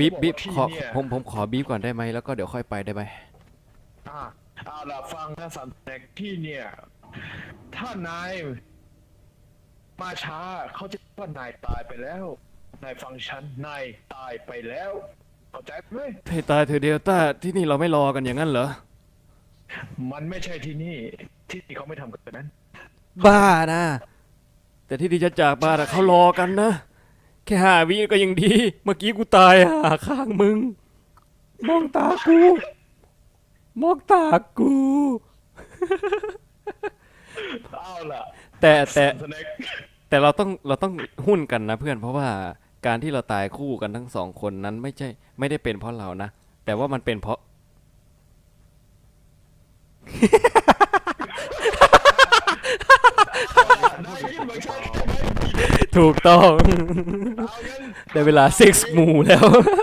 บีบบีบที่ขอเนี่ย ผมผมขอบีบก่อนได้ไหมแล้วก็เดี๋ยวค่อยไปได้ไหมอ่าเอาล่ะฟังนะสันแตกที่เนี่ย ถ้านายมาช้าเขาจะว่านายตายไปแล้ว นายฟังฉันนายตายไปแล้วเข้าใจไหมให้ตายเธอะเดลต้าที่นี่เราไม่รอกันอย่างนั้นเหรอ มันไม่ใช่ที่นี่ ที่นี่เขาไม่ทำกันนั้น บ้านะ แต่ที่ที่จะจากบ้านอะเขารอกันนะ แค่ห้าวิก็ยังดี เมื่อกี้กูตายหาข้างมึง มองตากู มองตากู เอาล่ะแต่แต่สแน็คแต่เราต้องเราต้องหุ้นกันนะเพื่อน เพราะว่าการที่เราตายคู่กันทั้งสองคนนั้นไม่ใช่ ไม่ได้เป็นเพราะเรานะ แต่ว่ามันเป็นเพราะ ถูกต้องเอางั้นได้เวลาเซ็กซ์หมูแล้ว